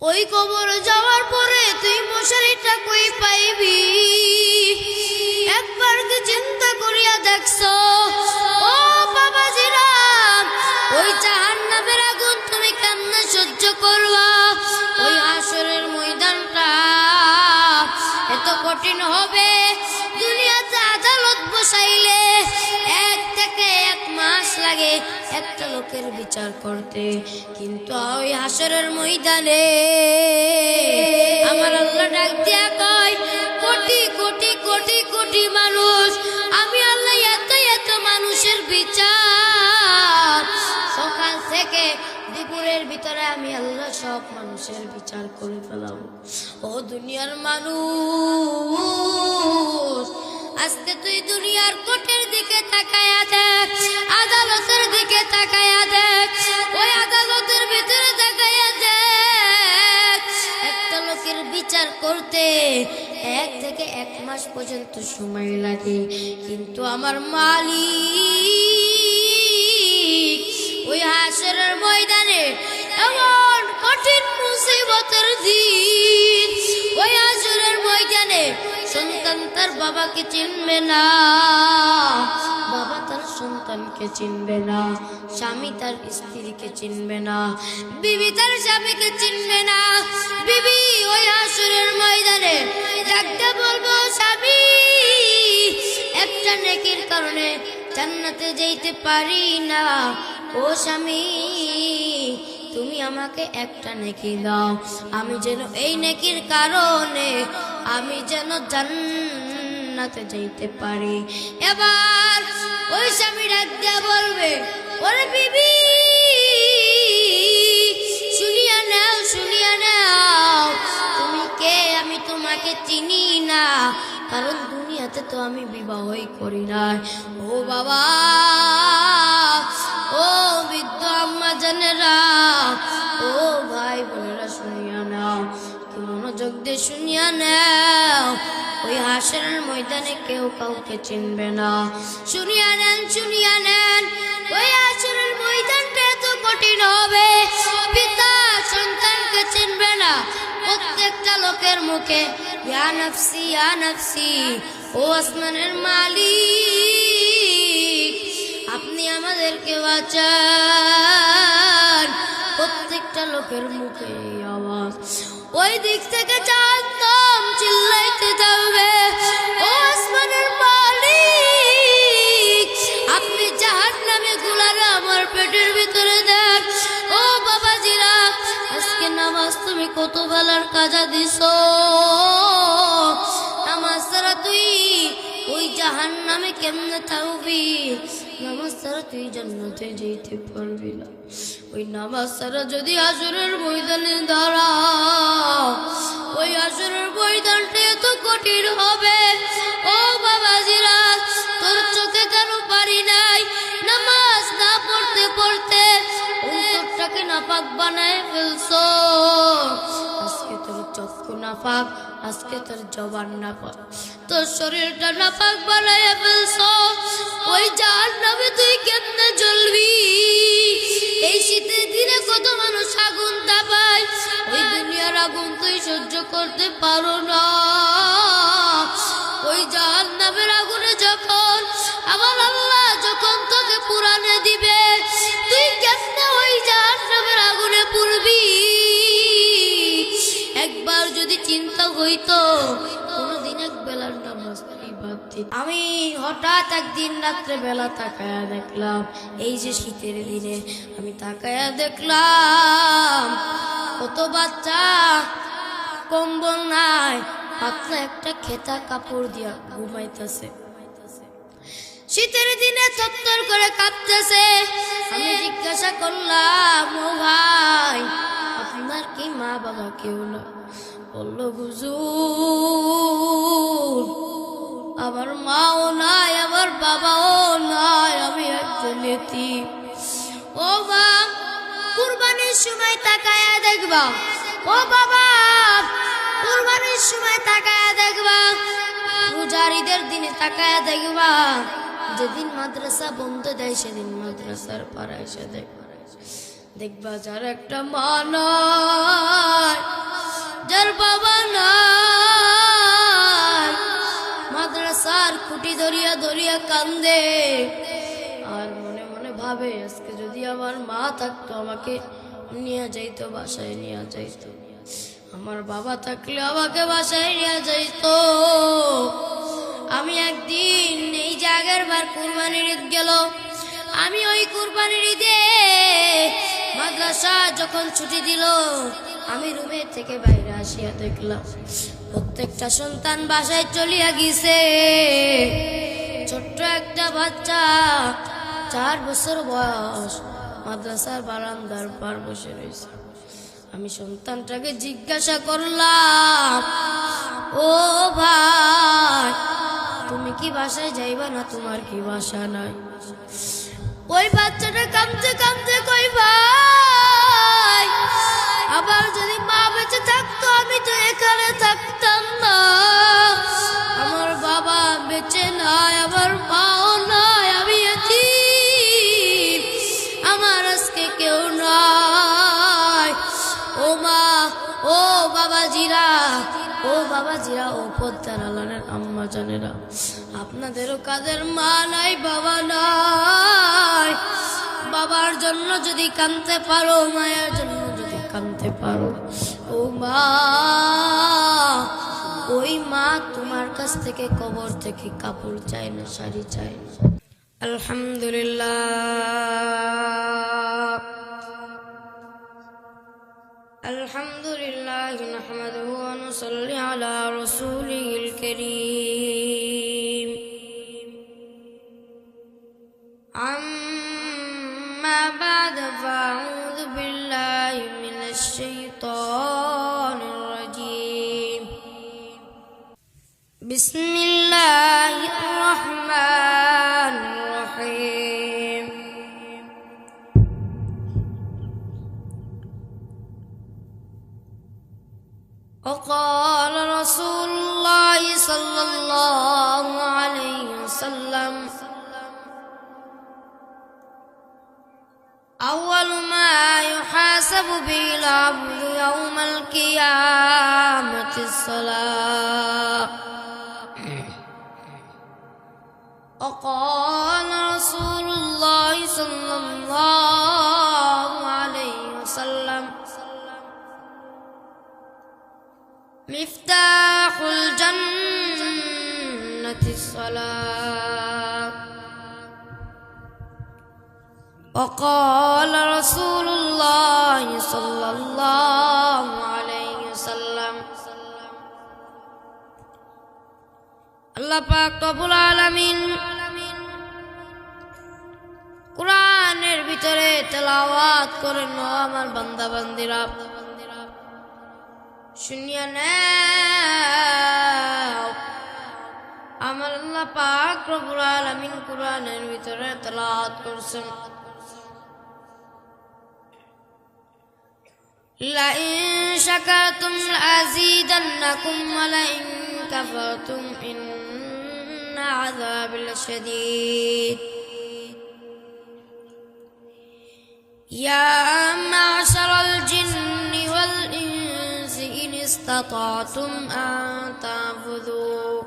ওই কবর যাওয়ার পরে তুই মশারিটা কই পাইবি? একবার কি চিন্তা করিয়া দেখছ? ও বাবাজিরা, ওই জাহান্নামের আগুন তুমি কেমনে সহ্য করবা? ওই আসরের ময়দানটা এত কঠিন হবে, দুনিয়াতে আদালত বসাইলে এক থেকে এক মাস লাগে একটা লোকের বিচার করতে। কিন্তু ওই হাসরের ময়দানে আমার আল্লাহ ডাক দিয়া কয়, কোটি কোটি কোটি কোটি মানুষ, আমি আল্লাহ এত এত মানুষের বিচার। সকাল থেকে দুপুরের ভিতরে আমি আল্লাহ সব মানুষের বিচার করে ফেলাম। ও দুনিয়ার মানুষ আজকে তুই দুনিয়ার কোটের দিকে তাকায়া দেখ, আদালতের দিকে তাকায়া দেখ, ওই আদালতের ভিতরে তাকায়া দেখ। একটা লোকের বিচার করতে এক থেকে এক মাস পর্যন্ত সময় লাগে, কিন্তু আমার মালিক ওই হাসরের ময়দানে এমন কঠিন মুসিবতের দিন, ওই হাসরের ময়দানে সন্তান তার বাবাকে চিনবে না। বাবা তার সন্তানকে চিনবে না, স্বামী তার স্ত্রীকে চিনবে না, বিবি তার স্বামীকে চিনবে না। বিবি ওই আসরের ময়দানে, ডাকতে বলব, স্বামী, একটা নেকির কারণে জান্নাতে যেতে পারি না। ও স্বামী, তুমি আমাকে একটা নেকি দাও। আমি যেন এই নেকির কারণে আমি যেন জান্নাতে যেতে পারি। এবার ওই স্বামী ডাক দিয়া বলবে, ওরে বিবি, শুনিয়া নাও শুনিয়া নাও, তুমি কে আমি তোমাকে চিনি না, কারণ দুনিয়াতে তো আমি বিবাহই করি নাই। ও বাবা, ও মনোযোগ দিয়ে শুনিয়া নাও, ওই হাসের ময়দানে কেউ কাউকে চিনবে না। শুনিয়া নেন শুনিয়া নেন, ওই হাসের ময়দানটা এত কঠিন হবে, পিতা সন্তানকে চিনবে না। প্রত্যেকটা লোকের মুখে, ইয়া নফসি ইয়া নফসি, ও আসমানের মালিক, আপনি আমাদেরকে বাঁচান। প্রত্যেকটা লোকের মুখে আওয়াজ। ওই দিক থেকে জানতাম চিল্লাইতে যাবে ও আসমানের মালিক, আপনি জাহান নামে আমার পেটের ভিতরে দেন। ও বাবাজিরা, আজকে নামাজ তুমি কত বেলার কাজা দিছ? নামাজ ছাড়া তুই ওই জাহান নামে কেমনে থাকবি? নামাজ ছাড়া তুই জান্নাতে যেতে পারবি না। ওই নামাজ ছাড়া যদি আসরের ময়দানে দাঁড়া ওই আসরের ময়দানটা এত কঠিন হবে। ও বাবাজিরা, তোর চোখে কেন পারি নাই, নামাজ না পড়তে পড়তে অন্তরটাকে নাপাক বানায় ফেলছো। আজকে তোর চক্ষু নাপাক, আজকে তোর জবান নাপাক, তোর শরীরটা নাপাক বানায় ফেলছো। ওই যার নামে তুই কেমনে জ্বলবি? এই শীতের দিনে কত মানুষ আগুন তাপায় ওই দুনিয়ার আগুন তুই সহ্য করতে পারো না। ওই জাহান নামের আগুনে যখন আমার আল্লাহ যখন তোকে পুরানে দিবে, তুই কেমনে ওই জাহান নামের আগুনে পুরবি একবার যদি চিন্তা হইতো দিত। আমি হঠাৎ একদিন রাত্রে বেলা তাকায়া দেখলাম, এই যে শীতের দিনে আমি তাকায়া দেখলাম, কত বাচ্চা, কম্বল নাই, পাতলা একটা খেতা কাপড় দিয়া ঘুমাইতেছে। শীতের দিনে থরথর করে কাঁপতেছে। আমি জিজ্ঞাসা করলাম, ও ভাই, আপনার কি মা বাবা কেউ না? বলল, হুজুর আমার মাও নাই, আমার বাবাও নাই, আমি একজন এতিম। ও মা, কুরবানির সময় তাকায়া দেখবা। ও বাবা, কুরবানির সময় তাকায়া দেখবা। পূজারীদের দিনে তাকায়া দেখবা। যেদিন মাদ্রাসা বন্ধ দেয়, সেদিন মাদ্রাসার পাড়া এসে দেখবা। দেখবা যার একটা মা নয় যার বাবা নাই। জড়িয়া ধরিয়া ধরিয়া কান্দে। আর মনে মনে ভাবে, আজকে যদি আমার মা থাকতো, আমাকে নিয়ে যাইতো, বাসায় নিয়ে যাইতো। আমার বাবা থাকলে আমাকে বাসায় নিয়ে যাইতো। আমি একদিন এই জায়গার বার কুরবানির ঈদ গেল। আমি ওই কুরবানির ঈদে মাদ্রাসা যখন ছুটি দিল, আমি রুমের থেকে বাইরে আসিয়া দেখলাম প্রত্যেকটা সন্তান বাসায় চলিয়া গিয়েছে। ছোট্ট একটা বাচ্চা, চার বছর বয়স, মাদ্রাসার বারান্দার পার বসে রয়েছে। আমি সন্তানটাকে জিজ্ঞাসা করলাম, ও ভাই, তুমি কি বাসায় যাইবা না? তোমার কি বাসা নাই? ওই বাচ্চাটা কামতে কামতে কই ভাই আমি তো এখানে থাকতাম না। আমার বাবা বেঁচে নাই, আমার মাও নাই, আমি আমার আজকে কেউ নাই। ও মা, ও বাবা জিরা ও বাবা জিরা ও পদ্মার আলানের আম্মা জানেরা, আপনাদেরও কাদের মা নাই, বাবা নাই। বাবার জন্য যদি কানতে পারো, মায়ের জন্য যদি কানতে পারো। ও মা ওই মা তোমার কাছ থেকে কবর থেকে কাপড় চায় না শাড়ি চায় না আলহামদুলিল্লাহ الحمد لله نحمده ونصلي على رسوله الكريم أما بعد فأعوذ بسم الله الرحمن الرحيم. وقال رسول الله صلى الله عليه وسلم أول ما يحاسب به العبد يوم القيامة الصلاة. وقال رسول الله صلى الله عليه وسلم مفتاح الجنة الصلاة. وقال رسول الله صلى الله عليه আল্লাহ পাক রব্বুল আলামিন কোরআনের ভিতরে তেলাওয়াত করেন ও আমার বান্দা বান্দিরা শুনিয়া নাও আমার আল্লাহ পাক রব্বুল আলামিন কোরআনের ভিতরে তেলাওয়াত করছেন لئن شكرتم لأزيدنكم ولئن كفرتم إن عذابي لشديد يا معشر الجن والإنس إن استطعتم أن تنفذوا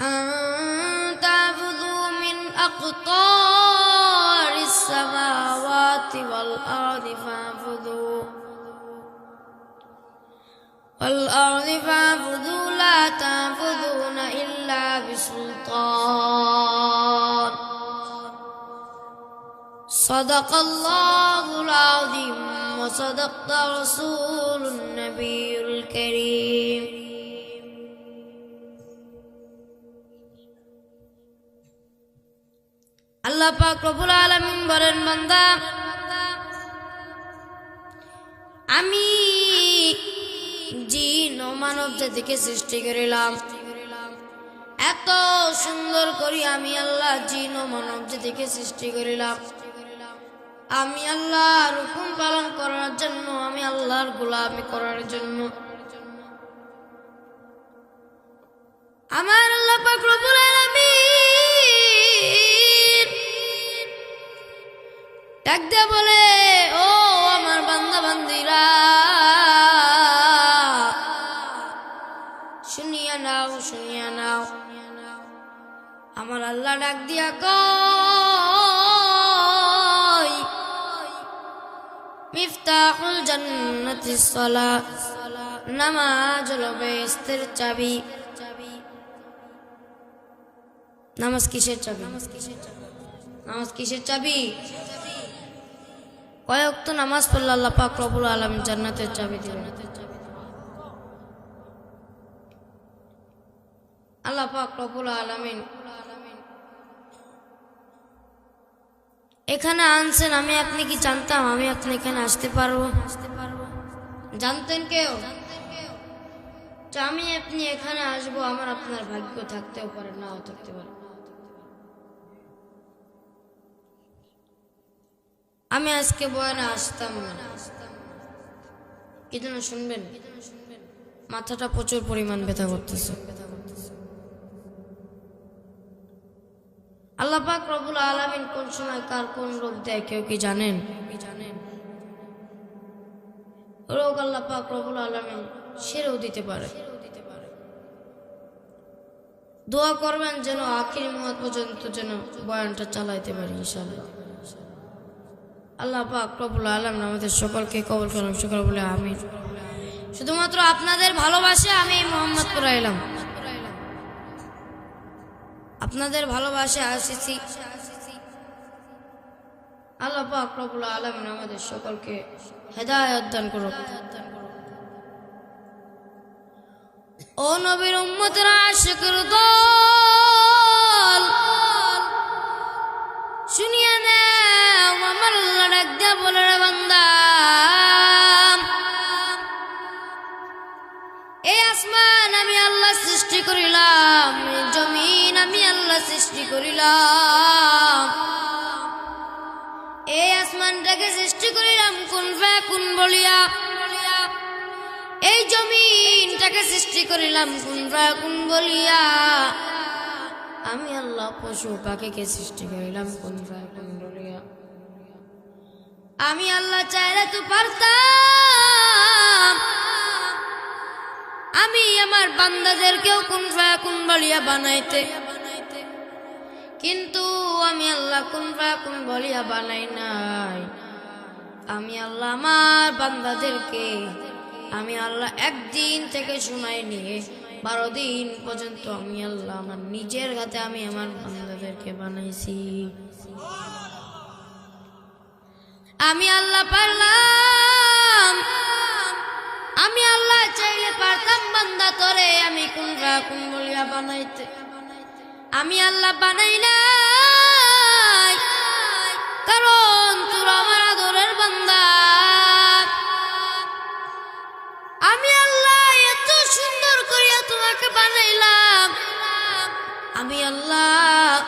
أن تنفذوا من أقطار السماوات والأرض فانفذوا والأرض فانفذوا لا تنفذون إلا بسلطان صدق الله العظيم وصدق رسول النبي الكريم আল্লাহ পাক রব্বুল আলামিন বলেন বান্দা আমি জিন ও মানব জাতিকে সৃষ্টি করিলাম। এত সুন্দর করি আমি আল্লাহ জিন ও মানব জাতিকে সৃষ্টি করিলাম। আমি আল্লাহর হুকুম পালন করার জন্য, আমি আল্লাহর গোলামি করার জন্য। আমার আল্লাহ পাক রব্বুল আলামিন বলে, ও আমার বান্দা বান্দিরা নাও, শুনিয়া নাও। আমার আল্লাহ ডাক দিয়া কয়, মিফতাহুল জান্নাতি সলা, নামাজ হলো বেহেস্তের চাবি। নামাজ কিসের চাবি? নামাজ কিসের চাবি? কয়েক তো নামাজ পড়লে আল্লাহ পাক রবুল আলম জান্নাতের চাবি দিবেন। আল্লাহ পাক রবুল আলমিন এখানে আনছেন, আমি আপনি কি জানতাম? আমি আপনি এখানে আসতে পারব। জানতেন কেউ? আমি আপনি এখানে আসব, আমার আপনার ভাগ্য থাকতেও পারে, নাও থাকতে পারে। আমি আজকে বয়ানে আসতাম কি যেন শুনবেন? মাথাটা প্রচুর পরিমাণ ব্যথা করতেছে। আল্লাহ পাক রবুল আলামিন কোন সময় কার কোন রোগ দেয় কেউ কি জানেন? কি জানেন রোগ আল্লাহ পাক রবুল আলামিন সেরেও দিতে পারে। দোয়া করবেন যেন আখির মুহূর্ত পর্যন্ত যেন বয়ানটা চালাইতে পারি ইনশাআল্লাহ। আল্লাহ পাক রবুল আলম আমাদের সকলকে কবল করলাম সকল বলে আমি শুধুমাত্র আপনাদের ভালোবাসে আমি মোহাম্মদপুর এলাম। আপনাদের ভালোবাসে আসিছি। আল্লাহ পাক রবুল আলম আমাদের সকলকে হেদায়ত দান ও নবীর উম্মতরা আশিকের দল, শুনিয়ে নাও আমার বলে বান্দা। এই আসমান আমি আল্লাহ সৃষ্টি করিলাম জমিন আমি আল্লাহ সৃষ্টি করিলাম। এই আসমানটাকে সৃষ্টি করিলাম কোন কোন বলিয়া। এই জমিনটাকে সৃষ্টি করিলাম কোন কোন বলিয়া। আমি আল্লাহ পশু পাখিকে সৃষ্টি করিলাম কোন কোন বলিয়া। আমি আল্লাহ চাইলে তো পারতাম। আমি আমার বান্দাদেরকেও কোন কোন বলিয়া বানাইতে। কিন্তু আমি আল্লাহ কোন কোন বলিয়া বানাই নাই। আমি আল্লাহ আমার বান্দাদেরকে, আমি আল্লাহ একদিন থেকে শোনাই নিয়ে বারো দিন পর্যন্ত আমি আল্লাহ আমার নিজের হাতে আমি আমার বান্দাদেরকে বানাইছি। আমি আল্লাহ পারলাম। আমি আল্লাহ চাইলে পারতাম বান্দা তোরে আমি কোন কোন বলিয়া বানাইতে। আমি আল্লাহ বানাই নাই। কারণ তোর আমার আদরের বান্দা। আমি আল্লাহ এত সুন্দর করিয়া তোমাকে বানাইলাম। আমি আল্লাহ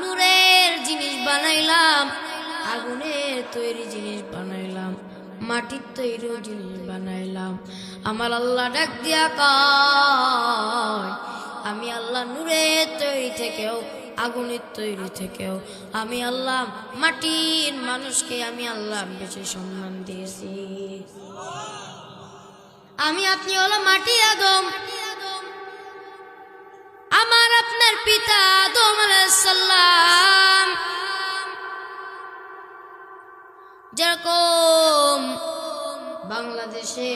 নূরের জিনিস বানাইলাম, আগুনের তৈরি জিনিস বানাইলাম, মাটির তৈরি জিনিস বানাইলাম। আমার আল্লাহ ডাক দিয়া কয় আমি আল্লাহ নূরের তৈরি থেকেও, আগুনের তৈরি থেকেও। আমি আল্লাহ মাটির মানুষকে আমি আল্লাহ বেশি সম্মান দিয়েছি। আমি আপনি হলো মাটি আদম। আমার আপনার পিতা আদম সাল্লাম যেরকম বাংলাদেশে